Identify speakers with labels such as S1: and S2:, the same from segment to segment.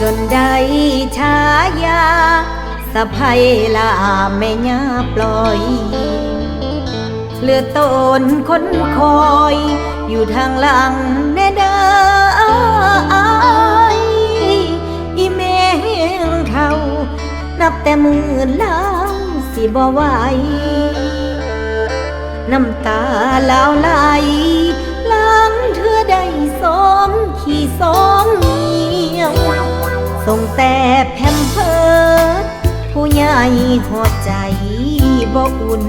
S1: จนได้ชายาสะพายลาแม่ย่าปล่อย เหลือตนคนคอย อยู่ทางหลังแน่เด้ออีแม่เทานับแต่มือล้วสิบ่ไหวน้ำตาลาวไหลล้างเธอได้สมขี่สมเหี่ยวส่งแต่แพมเพิร์ดผู้ใหญ่หัวใจบ่อุ่น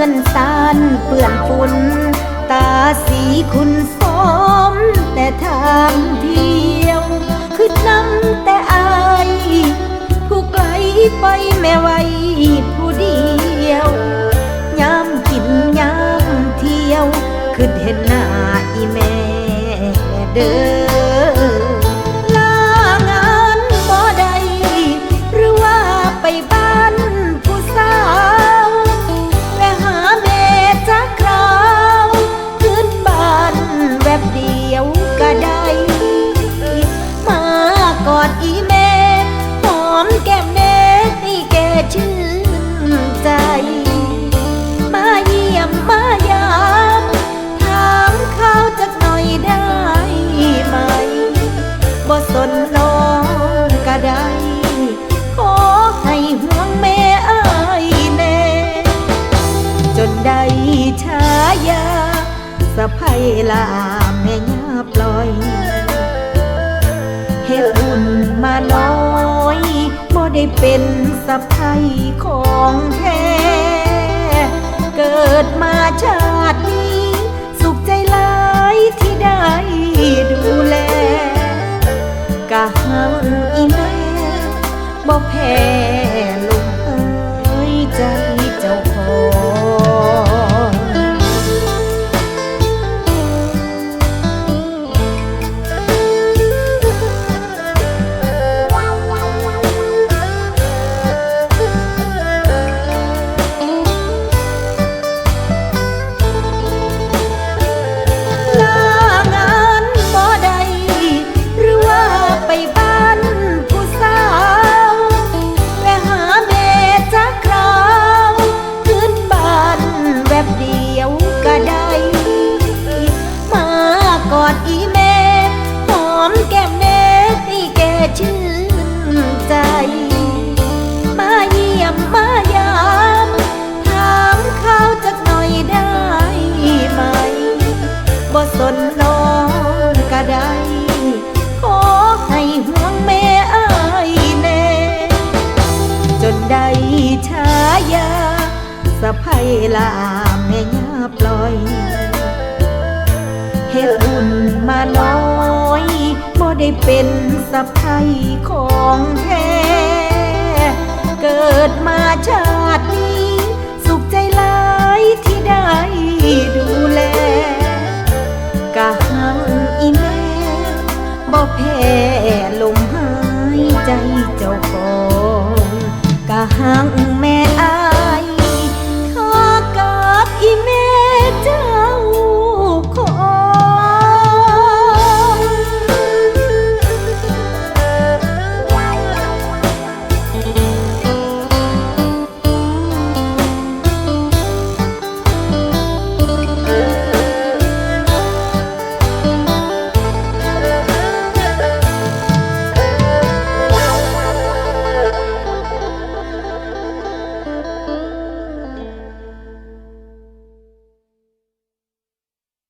S1: พื่อนสานเปื่อนฝุ่นตาสีคุณสม แต่ทางเที่ยวคือน้ำแต่อาย ผู้ไกลไปแม่ไว้ สะพายลาแม่ย่าปล่อยเฮ็ดบุญมาน้อยบ่ได้เป็นสะพายของแท้ เกิดมาชาตินี้ ดอีแม่หอมแก้มแม่ให้แกชื่นใจ มาเยี่ยมมายามถามข้าวจักหน่อยได้ไหมบ่สนน้องก็ได้ขอให้ห่วงแม่อายแน่จนได้ชายาสะพายลาแม่ย่า ฮ็ดบุญมาน้อยบ่ได้เป็นสะพายของแท้ เกิดมาชาตินี้ สุขใจหลายที่ได้ดูแลกะหังอีแม่บ่แพ้ลมหายใจเจ้าของกะหัง